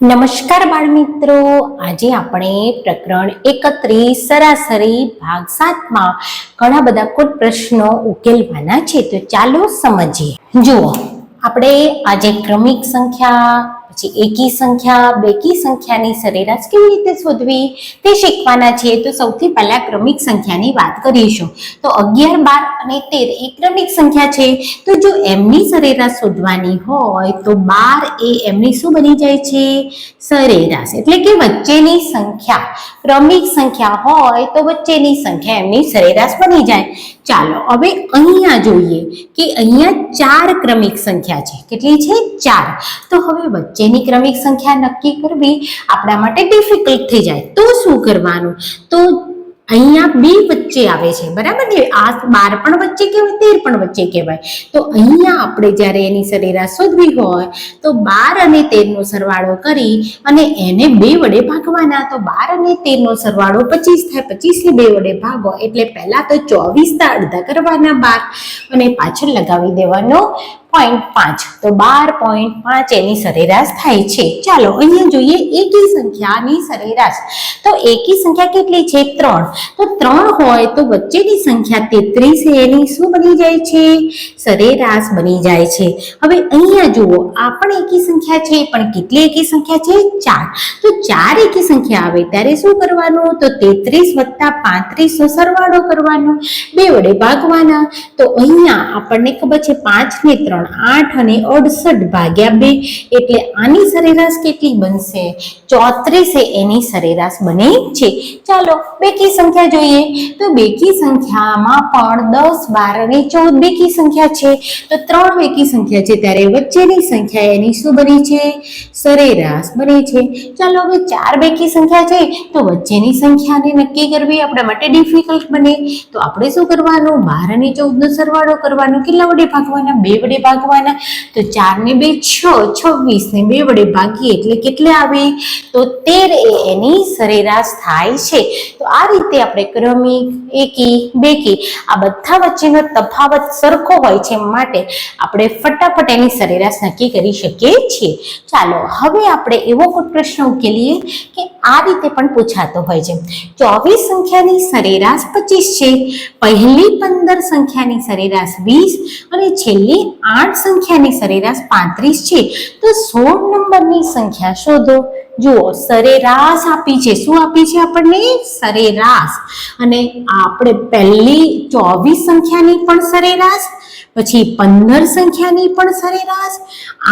નમસ્કાર બાળ મિત્રો આજે આપણે પ્રકરણ એકત્રીસ સરાસરી ભાગ સાતમાં ઘણા બધા કોઈ પ્રશ્નો ઉકેલવાના છે. તો ચાલો સમજીએ. જુઓ, આપણે આજે ક્રમિક સંખ્યા પછી એકી સંખ્યા, બેકી સંખ્યાની સરેરાશ કેવી રીતે શોધવી તે શીખવાના છીએ. તો સૌથી પહેલા ક્રમિક સંખ્યાની વાત કરીશું. તો અગિયાર, બાર અને તેર એ ક્રમિક સંખ્યા છે. તો જો એમની સરેરાશ શોધવાની હોય તો બાર એ એમની શું બની જાય છે? સરેરાશ. એટલે કે વચ્ચેની સંખ્યા. ક્રમિક સંખ્યા હોય તો વચ્ચેની સંખ્યા એમની સરેરાશ બની જાય. ચાલો હવે અહીંયા જોઈએ કે અહીંયા ચાર ક્રમિક સંખ્યા છે. કેટલી છે? ચાર. તો હવે વચ્ચેની ક્રમિક સંખ્યા નક્કી કરવી આપણા માટે ડિફિકલ્ટ થઈ જાય. તો શું કરવાનું? તો અહીંયા બે વચ્ચે આવે છે, બરાબર ને? આ બાર પણ વચ્ચે કહેવાય, તેર પણ વચ્ચે કહેવાય. તો અહીંયા આપણે જ્યારે એની સરેરાશ શોધવી હોય, તો બાર અને તેરનો સરવાળો કરી અને એને બે વડે ભાગવાના. તો બાર અને તેરનો સરવાળો પચીસ થાય, પચીસને બે વડે ભાગો. એટલે પહેલા તો ચોવીસના અડધા કરવાના બાર અને પાછળ લગાવી દેવાનો પોઈન્ટ પાંચ. તો બાર પોઈન્ટ પાંચ એની સરેરાશ થાય છે. ચાલો અહીંયા જોઈએ એકી સંખ્યાની સરેરાશ. તો એકી સંખ્યા કેટલી છે? ત્રણ. તો ત્રણ હોય તો વચ્ચેની સંખ્યા તેત્રીસ એની શું બની જાય છે? સરેરાશ બની જાય છે. હવે અહીંયા જુઓ, આ પણ એકી સંખ્યા છે, પણ કેટલી એકી સંખ્યા છે? ચાર. તો ચાર એકી સંખ્યા આવે ત્યારે શું કરવાનું? તો તેત્રીસ વત્તા પાંત્રીસ નો સરવાળો કરવાનો. બે વડે ભાગવાના. તો અહીંયા આપણને ખબર છે પાંચ ને ત્રણ. આઠ અને અડસઠ ભાગ્યા બે એટલે આની સરેરાશ કેટલી બનશે? ચોત્રીસ એની સરેરાશ બને છે. ચાલો બેકી સંખ્યા જોઈએ. તો બેકી સંખ્યામાં પણ દસ, બાર અને ચૌદ બેકી સંખ્યા છે. તો ત્રણ બેકી સંખ્યા છે ત્યારે વચ્ચેની સંખ્યા એની શું બની છે? સરેરાશ બને છે. ચાલો હવે ચાર બેકી સંખ્યા છે તો વચ્ચેની સંખ્યાને નક્કી કરવી આપણા માટે ડિફિકલ્ટ બને. તો આપણે શું કરવાનું? બાર અને ચૌદ નો સરવાળો કરવાનો. કેટલા વડે ભાગવાના? બે વડે ભાગવાના? તો ચાર ને બે, છ છવ્વીસ ને બે વડે ભાગીએ એટલે કેટલે આવે? તો તેર એ એની સરેરાશ થાય છે. તો આ રીતે આપણે ક્રમિક, એકી, બેકી આ બધા વચ્ચેનો તફાવત સરખો હોય છે માટે આપણે ફટાફટ એની સરેરાશ નક્કી કરી શકીએ છીએ. ચાલો, હવે આપણે એવો કોઈ પ્રશ્ન ઉકેલીએ કે આ રીતે પણ પૂછાતો હોય છે. ચોવીસ સંખ્યાની સરેરાશ પચીસ છે. પહેલી પંદર સંખ્યાની સરેરાશ વીસ અને છેલ્લી આઠ સંખ્યાની સરેરાશ પાંત્રીસ છે, તો સોળ નંબરની સંખ્યા શોધો. જુઓ, સરેરાશ આપી છે. શું આપી છે આપણને? સરેરાશ. અને આપણે પહેલી ચોવીસ સંખ્યાની પણ સરેરાશ પછી પંદર સંખ્યાની પણ સરેરાશ,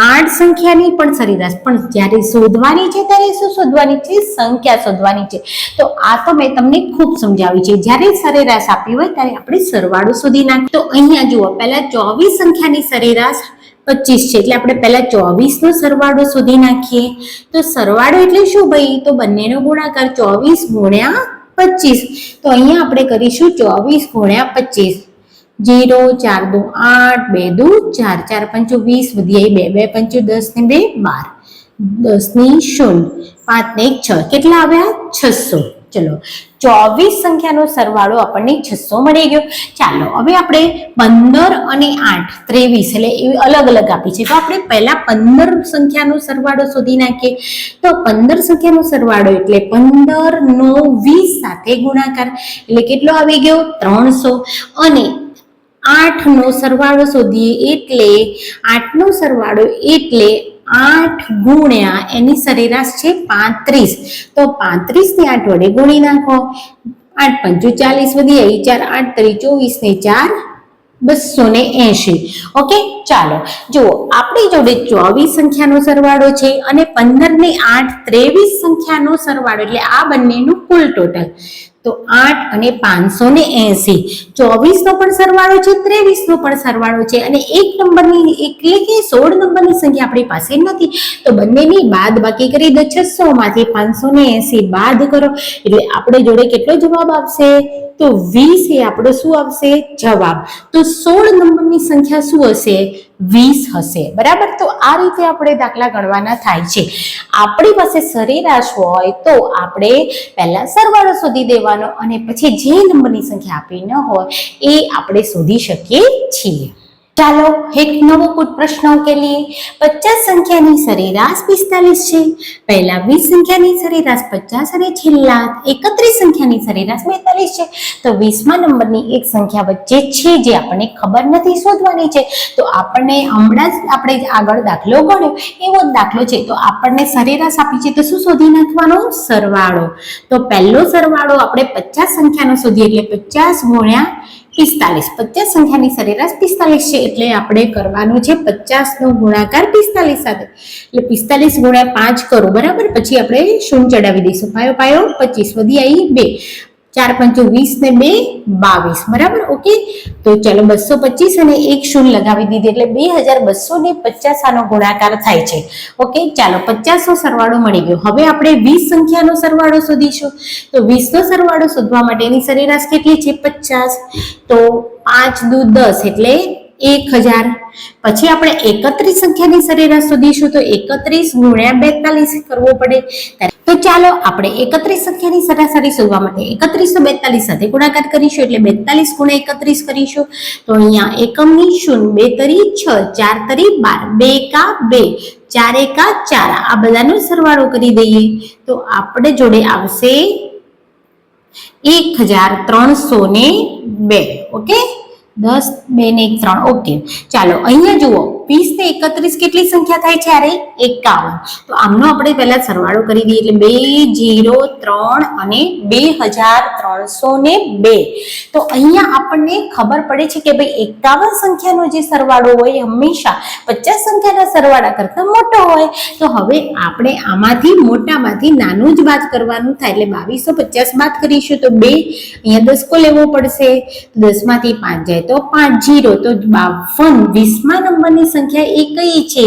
આઠ સંખ્યાની પણ સરેરાશ. પણ જ્યારે શોધવાની છે, ત્યારે શું શોધવાની છે? સંખ્યા શોધવાની છે. તો આ તો મેં તમને ખૂબ સમજાવી છે. જ્યારે સરેરાશ આપી હોય, ત્યારે આપણે સરવાળો શોધી નાખ તો અહીંયા જુઓ, પહેલા ચોવીસ સંખ્યાની સરેરાશ પચીસ છે. એટલે આપણે પહેલા ચોવીસ નો સરવાળો શોધી નાખીએ. તો સરવાળો એટલે શું ભાઈ? તો બંનેનો ગુણાકાર ચોવીસ ગુણ્યા પચીસ. તો અહીંયા આપણે કરીશું ચોવીસ ગુણ્યા પચીસ. જીરો ચાર દુ આઠ બે દુ ચાર ચાર પંચો વીસ વધી આવી બે બે પંચો દસ ને બે બાર દસની શૂન્ય પાંચ ને એક છ. કેટલા આવ્યા? છસો. ચલો, ચોવીસ સંખ્યાનો સરવાળો આપણને છસો મળી ગયો. ચાલો, હવે આપણે પંદર અને આઠ, ત્રેવીસ, એટલે એવી અલગ અલગ આપી છે. તો આપણે પહેલા પંદર સંખ્યાનો સરવાળો શોધી નાખીએ. તો પંદર સંખ્યાનો સરવાળો એટલે પંદર નો વીસ સાથે ગુણાકાર. એટલે કેટલો આવી ગયો? ત્રણસો. અને આઠનો સરવાળો શોધીએ એટલે આઠનો સરવાળો એટલે આઠ ગુણ્યા એની સરેરાશ છે પાંત્રીસ. તો પાંત્રીસ ને આઠ વડે ગુણી નાખો. આઠ પંચું ચાલીસ વધી આવી ચાર, આઠ તરી ચોવીસ ને ચાર, બસો ને એંશી. ઓકે? ચાલો. જુઓ, આપણી જોડે ચોવીસ સંખ્યાનો સરવાળો છે અને પંદર ને આઠ ત્રેવીસ સંખ્યાનો સરવાળો. એટલે આ બંનેનું કુલ ટોટલ તો આઠ અને પાંચસો ને એસી. ચોવીસ નો પણ સરવાળો છે ત્રેવીસ નો પણ સરવાળો છે અને એક નંબરની એટલે કે સોળ નંબરની સંખ્યા આપણી પાસે નથી. તો બંનેની બાદ બાકી કરી દો છસો માંથી પાંચસો ને એસી બાદ કરો. એટલે આપણે જોડે કેટલો જવાબ આવશે? તો વીસ એ આપણો શું આવશે? જવાબ. તો સોળ નંબરની સંખ્યા શું હશે? વીસ હશે. બરાબર? તો આ રીતે આપણે દાખલા ગણવાના થાય છે. આપણી પાસે સરેરાશ હોય તો આપણે પહેલા સરવાળો શોધી દેવાનો અને પછી જે નંબરની સંખ્યા આપી ન હોય એ આપણે શોધી શકીએ છીએ. ચાલો એક નવો કુટ પ્રશ્ન ઉકેલીએ. પચાસ સંખ્યાની સરેરાશ પિસ્તાલીસ છે. પહેલા વીસ સંખ્યાની સરેરાશ પચાસ અને છેલ્લા એકત્રીસ સંખ્યાની સરેરાશ બેતાલીસ છે. તો વીસમા નંબરની એક સંખ્યા વચ્ચે છે જે આપણને ખબર નથી, શોધવાની છે. તો આપણને હમણાં જ આપણે આગળ દાખલો ગણ્યો, એવો જ દાખલો છે. તો આપણને સરેરાશ આપી છે તો શું શોધી નાખવાનો? સરવાળો. તો પહેલો સરવાળો આપણે પચાસ સંખ્યાનો શોધીએ, એટલે પચાસ ગુણ્યા પિસ્તાલીસ. પચાસ સંખ્યાની સરેરાશ પિસ્તાલીસ છે એટલે આપણે કરવાનું છે પચાસ નો ગુણાકાર પિસ્તાલીસ સાથે. એટલે પિસ્તાલીસ ગુણ્યા પાંચ કરો, બરાબર? પછી આપણે શૂન્ય ચડાવી દઈશું. પાયો પાયો, પચીસ. વધી આવી બે. ચાર પંચો વીસ ને બે બાવીસ, બરાબર? ઓકે તો ચલો બસો પચીસ અને એક શૂન્ય લગાવી દીધી એટલે બે હજાર બસો ને પચાસ આનો ગુણાકાર થાય છે. ઓકે ચાલો પચાસનો સરવાળો મળી ગયો. હવે આપણે વીસ સંખ્યાનો સરવાળો શોધીશું. તો વીસનો સરવાળો શોધવા માટેની સરેરાશ કેટલી છે? પચાસ. તો પાંચ દુ દસ એટલે એક હજાર. પછી આપણે એકત્રીસ સંખ્યાની સરેરાશ શોધીશું તો એકત્રીસ ગુણ્યા બેતાલીસ કરવો પડે. તો ચાલો આપણે એકત્રીસ સંખ્યાની સરાસરી શોધવા માટે એકત્રીસો બેતાલીસ સાથે ગુણાકાર કરીશું, એટલે બેતાલીસ ગુણ્યા એકત્રીસ કરીશું. તો અહીંયા એકમની શૂન્ય બે તરી છ, ચાર તરી બાર, બે કા બે, ચાર એકા ચાર. આ બધાનો સરવાળો કરી દઈએ. તો આપણે જોડે આવશે એક હજાર ત્રણસો ને બે, ઓકે? દસ, બે ને એક, ત્રણ. ઓકે ચાલો, અહીંયા જુઓ. વીસ ને એકત્રીસ કેટલી સંખ્યા થાય છે અરે એકાવન. તો આમનો આપણે પહેલા સરવાળો કરી દઈએ એટલે બે, જીરો, ત્રણ અને બે હજાર ત્રણસો ને બે. તો અહીંયા આપણને ખબર પડે છે કે ભાઈ એકાવન સંખ્યાનો જે સરવાળો હોય હંમેશા પચાસ સંખ્યાના સરવાળા કરતાં મોટો હોય. તો હવે આપણે આમાંથી, મોટામાંથી નાનું જ બાદ કરવાનું થાય એટલે બાવીસો પચાસ બાદ કરીશું તો બે. અહીંયા દસકો લેવો પડશે. દસમાંથી પાંચ જાય તો પાંચ જીરો, તો બાવન, વીસમા નંબરની સંખ્યા એ કઈ છે?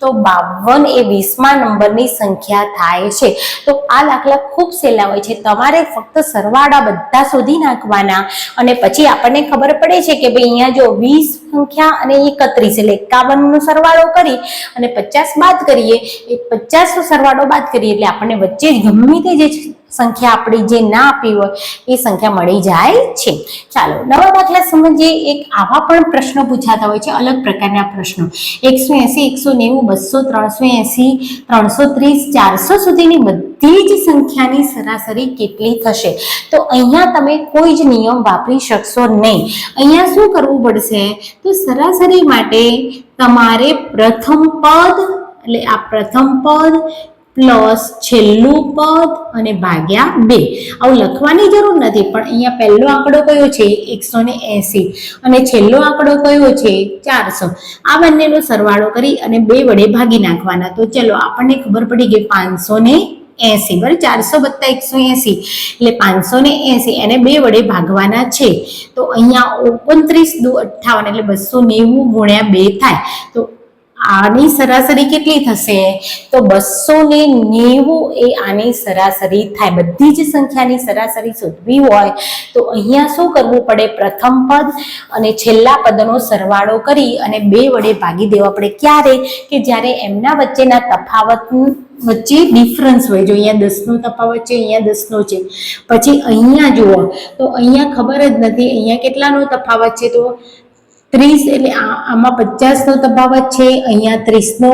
તો બાવન એ વીસમા નંબરની સંખ્યા થાય છે. તો આ દાખલા ખૂબ સહેલા હોય છે. તમારે ફક્ત સરવાળા બધા શોધી નાખવાના અને પછી આપણને ખબર પડે છે કે ભાઈ અહીંયા જો વીસ સંખ્યા અને એકત્રીસ એટલે એકાવનનો સરવાળો કરી અને પચાસ બાદ કરીએ, એ પચાસનો સરવાળો બાદ કરીએ એટલે આપણને વચ્ચે ગમે તે જે સંખ્યા આપણી જે ના આપી હોય, એ સંખ્યા મળી જાય છે. ચાલો, નવા દાખલા સમજીએ એક આવા પણ પ્રશ્નો પૂછાતા હોય છે, અલગ પ્રકારના પ્રશ્નો. એકસો એસી, એકસો નેવું, બસો ત્રણસો એસી, ત્રણસો ત્રીસ, ચારસો સુધીની બધી જ સંખ્યાની સરાસરી કેટલી થશે? તો અહીંયા તમે કોઈ જ નિયમ વાપરી શકશો નહીં. અહીંયા શું કરવું પડશે? તો સરાસરી માટે તમારે પ્રથમ પદ, એટલે આ પ્રથમ પદ પ્લસ છેલ્લું પદ અને ભાગ્યા બે. આવું લખવાની જરૂર નથી, પણ અહીંયા પહેલો આંકડો કયો છે? એકસો ને એસી. અને છેલ્લો આંકડો કયો છે? ચારસો. આ બંનેનો સરવાળો કરી અને બે વડે ભાગી નાખવાના. તો ચલો, આપણને ખબર પડી ગઈ પાંચસો ને એસી. બરાબર, ચારસો વત્તા એકસો એસી. એટલે પાંચસો ને એસી એને બે વડે ભાગવાના છે. તો અહીંયા ઓગણત્રીસ દુ અઠ્ઠાવન એટલે બસો નેવું ગુણ્યા બે થાય. તો આની સરાસરી કેટલી થશે? તો બસો ને નેવું એ આની સરાસરી થાય. બધી જ સંખ્યાની સરાસરી શોધવી હોય, તો અહીંયા શું કરવું પડે? પ્રથમ પદ અને છેલ્લા પદનો સરવાળો કરી અને બે વડે ભાગી દેવા પડે. ક્યારે? કે જ્યારે એમના વચ્ચેના તફાવત વચ્ચે ડિફરન્સ હોય. જો અહીંયા દસનો તફાવત છે, અહીંયા દસનો છે. પછી અહીંયા જુઓ. તો અહીંયા ખબર જ નથી, અહીંયા કેટલાનો તફાવત છે? તો ત્રીસ એટલે આમાં પચાસનો તફાવત છે, અહીંયા ત્રીસનો,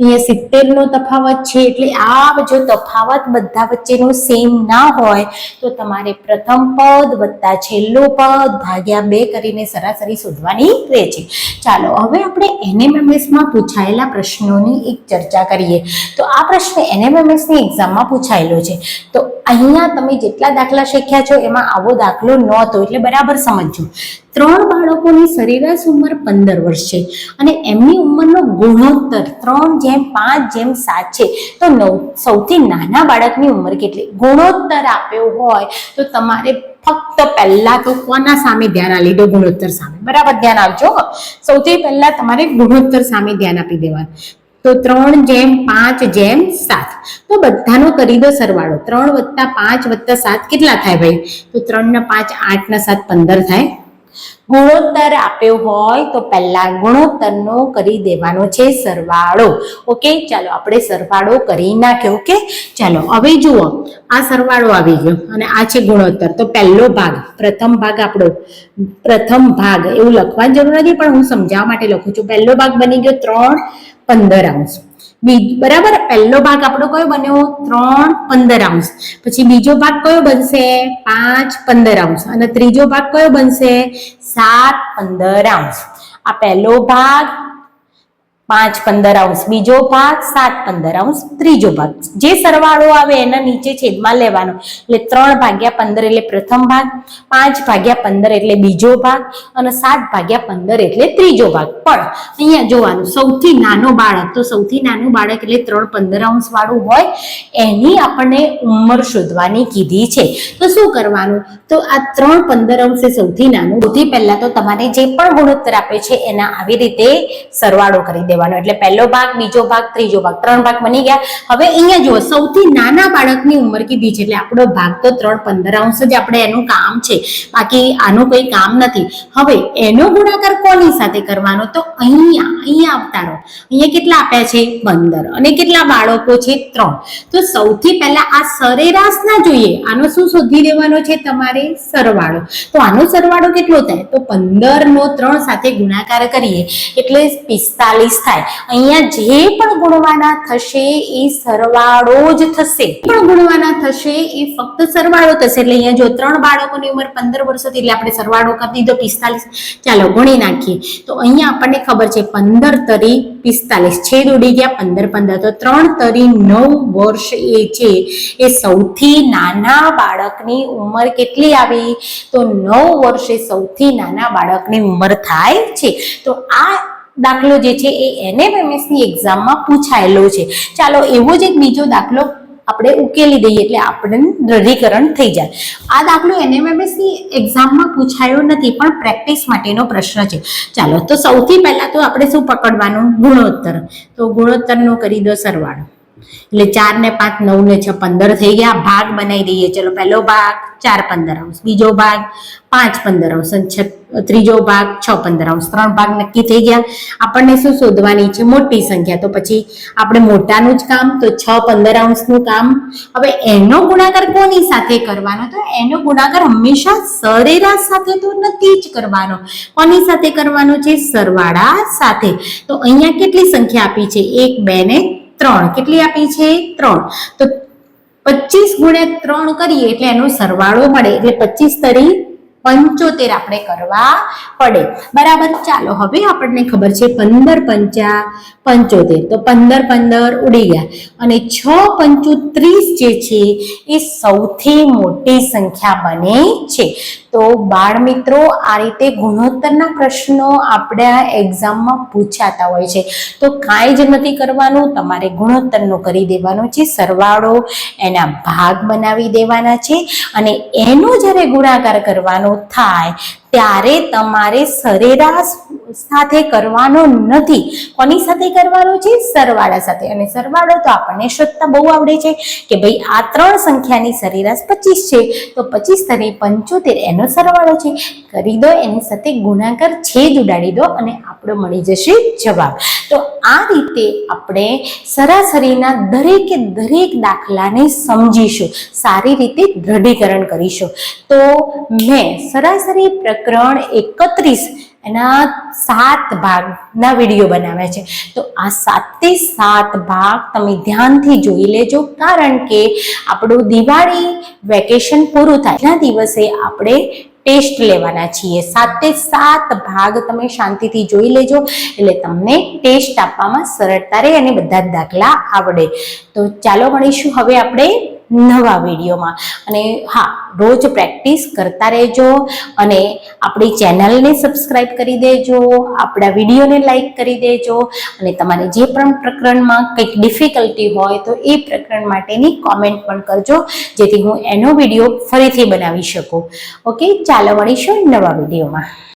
અહીંયા સિત્તેરનો તફાવત છે, એટલે આ જો તફાવત બધા વચ્ચેનો સેમ ના હોય, તો તમારે પ્રથમ પદ વત્તા છેલ્લું પદ ભાગ્યા બે કરીને સરાસરી શોધવાની રહે છે. ચાલો, હવે આપણે એનએમએમએસમાં પૂછાયેલા પ્રશ્નોની એક ચર્ચા કરીએ. તો આ પ્રશ્ન એનએમએમએસની એક્ઝામમાં પૂછાયેલો છે. તો અહીંયા તમે જેટલા દાખલા શીખ્યા છો, એમાં આવો દાખલો નહોતો. એટલે બરાબર સમજજો. ત્રણ બાળકોની સરેરાશ ઉંમર પંદર વર્ષ છે અને એમની ઉંમરનો ગુણોત્તર ત્રણ જેમ પાંચ જેમ સાત છે. તો નવ, સૌથી નાના બાળકની ઉંમર કેટલી? ગુણોત્તર આપ્યો હોય તો તમારે ફક્ત પહેલા તો કોના સામે ધ્યાન આપી દો? ગુણોત્તર સામે. બરાબર? ધ્યાન આપજો સૌથી પહેલા તમારે ગુણોત્તર સામે ધ્યાન આપી દેવાનું. તો ત્રણ જેમ પાંચ જેમ સાત. તો બધાનો કરી દો સરવાળો. ત્રણ વત્તા પાંચ વત્તા સાત કેટલા થાય ભાઈ? તો ત્રણ ના પાંચ, આઠ ના સાત પંદર થાય. ગુણોત્તર આપ્યો હોય તો પહેલા ગુણોત્તરનો કરી દેવાનો છે સરવાળો. ઓકે? ચાલો આપણે સરવાળો કરી નાખ્યો ઓકે? ચાલો, હવે જુઓ. આ સરવાળો આવી ગયો અને આ છે ગુણોત્તર. તો પહેલો ભાગ, પ્રથમ ભાગ આપણો. પ્રથમ ભાગ એવું લખવાની જરૂર નથી, પણ હું સમજાવવા માટે લખું છું. પહેલો ભાગ બની ગયો ત્રણ પંદર બી- બરાબર? પહેલો ભાગ આપણો કયો બન્યો? ત્રણ પંદર અંશ. પછી બીજો ભાગ કયો બનશે? પાંચ પંદર અંશ. અને ત્રીજો ભાગ કયો બનશે? સાત પંદર અંશ. આ પહેલો ભાગ પાંચ પંદર અંશ, બીજો ભાગ સાત પંદર અંશ, ત્રીજો ભાગ. જે સરવાળો આવે એના નીચે છેદમાં લેવાનો. એટલે ત્રણ ભાગ્યા પંદર એટલે પ્રથમ ભાગ, પાંચ ભાગ્યા પંદર એટલે બીજો ભાગ, અને સાત ભાગ્યા પંદર એટલે ત્રીજો ભાગ. પણ અહીંયા જોવાનું, સૌથી નાનો બાળક, તો સૌથી નાનું બાળક એટલે ત્રણ પંદર અંશ વાળું હોય, એની આપણને ઉંમર શોધવાની કીધી છે. તો શું કરવાનું? તો આ ત્રણ પંદર અંશ સૌથી નાનું. સૌથી પહેલા તો તમારે જે પણ ગુણોત્તર આપે છે, એના આવી રીતે સરવાળો કરી દેવાનો. એટલે પહેલો ભાગ, બીજો ભાગ, ત્રીજો ભાગ, ત્રણ ભાગ બની ગયા. હવે અહીંયા જુઓ, સૌથી નાના બાળકની ઉંમર કીધી છે એટલે આપણો ભાગ તો ત્રણ પંદર અંશ જ આપણે એનું કામ છે. બાકી આનું કોઈ કામ નથી. હવે એનો ગુણાકાર કોની સાથે કરવાનો? તો અહીંયા અહીંયા રહો અહીંયા કેટલા આપ્યા છે? પંદર. અને કેટલા બાળકો છે? ત્રણ. તો સૌથી પહેલા આ સરેરાશ ના જોઈએ. આનો શું શોધી દેવાનો છે? તમારે સરવાળો. તો આનો સરવાળો કેટલો થાય? તો પંદર નો ત્રણ સાથે ગુણાકાર કરીએ. એટલે પિસ્તાલીસ થાય. અહીંયા જે પણ ગુણવાના થશે એ સરવાળો જ થશે. પણ ગુણવાના થશે એ ફક્ત સરવાળો થશે. એટલે અહીંયા જો ત્રણ બાળકોની ઉંમર પંદર વર્ષ હતી, એટલે આપણે સરવાળો કરી દીધો, પિસ્તાલીસ. ચાલો, ગુણી નાખીએ. તો અહીંયા આપણને ખબર છે, પંદર તરી પિસ્તાલીસ. છેદ ઉડી ગયા, પંદર પંદર. તો ત્રણ તરી નવ વર્ષ એ છે. એ સૌથી નાના બાળકની ઉંમર કેટલી આવી? તો નવ વર્ષે સૌથી નાના બાળકની ઉંમર થાય છે. તો આ દાખલો જે છે એ એનએમએમએસની એક્ઝામમાં પૂછાયેલો છે. ચાલો એવો જ એક બીજો દાખલો આપણે ઉકેલી દઈએ એટલે આપણને દ્રઢીકરણ થઈ જાય. આ દાખલો એનએમએમએસની એક્ઝામમાં પૂછાયો નથી, પણ પ્રેક્ટિસ માટેનો પ્રશ્ન છે. ચાલો, તો સૌથી પહેલાં તો આપણે શું પકડવાનું? ગુણોત્તર. તો ગુણોત્તરનો કરી દો સરવાળો. એટલે ચાર ને પાંચ, નવ ને છ, પંદર થઈ ગયા. ભાગ બનાવી દઈએ. ચલો, પહેલો ભાગ ચાર પંદર અંશ બીજો ભાગ પાંચ પંદર અંશ અને ત્રીજો ભાગ છ પંદર અંશ ત્રણ ભાગ નક્કી થઈ ગયા. આપણને શું શોધવાની છે? મોટી સંખ્યા. તો પછી આપણે મોટાનું જ કામ, તો છ પંદર અંશનું કામ. હવે એનો ગુણાકાર કોની સાથે કરવાનો? તો એનો ગુણાકાર હંમેશા સરેરાશ સાથે તો નથી જ કરવાનો. કોની સાથે કરવાનો છે? સરવાળા સાથે. તો અહીંયા કેટલી સંખ્યા આપી છે? એક, બે ને ત્રણ. કેટલી આપી છે? ત્રણ. તો પચીસ ગુણ્યા ત્રણ કરીએ એટલે એનો સરવાળો મળે. એટલે પચીસ તરી પંચોતેર આપણે કરવા પડે. બરાબર? ચાલો, હવે આપણને ખબર છે પંદર પંચા પંચોતેર. તો પંદર પંદર ઉડી ગયા. અને છ પંચો ત્રીસ જે છે એ સૌથી મોટી સંખ્યા બને છે. તો બાળ મિત્રો, આ રીતે ગુણોત્તરના પ્રશ્નો આપણા એક્ઝામમાં પૂછાતા હોય છે. તો કાંઈ જ નથી કરવાનું, તમારે ગુણોત્તરનું કરી દેવાનું છે, સરવાળો એના ભાગ બનાવી દેવાના છે અને એનો જ્યારે ગુણાકાર કરવાનો થાય, ત્યારે તમારે સરેરાશ સાથે કરવાનો નથી. કોની સાથે કરવાનો છે? સરવાળા સાથે. અને સરવાળો તો આપણને શોધતા બહુ આવડે છે કે ભાઈ આ ત્રણ સંખ્યાની સરેરાશ પચીસ છે. તો પચીસ તરી પંચોતેર એનો સરવાળો છે. કરી દો, એની સાથે ગુણાકાર છેદ ઉડાડી દો અને આપણો મળી જશે જવાબ. તો આ રીતે આપણે સરાસરીના દરેકે દરેક દાખલાને સમજીશું. સારી રીતે દ્રઢીકરણ કરીશું. તો મેં સરાસરી પ્રકરણ એકત્રીસ એના સાત ભાગના વીડિયો બનાવ્યા છે. તો આ સાતે સાત ભાગ તમે ધ્યાનથી જોઈ લેજો, કારણ કે આપણું દિવાળી વેકેશન પૂરું થાય. એના દિવસે આપણે ટેસ્ટ લેવાના છીએ. સાતે સાત ભાગ તમે શાંતિથી જોઈ લેજો, એટલે તમને ટેસ્ટ આપવામાં સરળતા રહે અને બધા જ દાખલા આવડે. તો ચાલો મળીશું. હવે આપણે નવા વિડીયોમાં. અને હા, રોજ પ્રેક્ટિસ કરતા રહેજો અને આપણી ચેનલને સબસ્ક્રાઈબ કરી દેજો, આપણા વિડીયોને લાઈક કરી દેજો અને તમારે જે પણ પ્રકરણમાં કંઈક ડિફિકલ્ટી હોય તો એ પ્રકરણ માટેની કોમેન્ટ પણ કરજો, જેથી હું એનો વીડિયો ફરીથી બનાવી શકું. ઓકે, ચાલો મળીશું નવા વિડીયોમાં.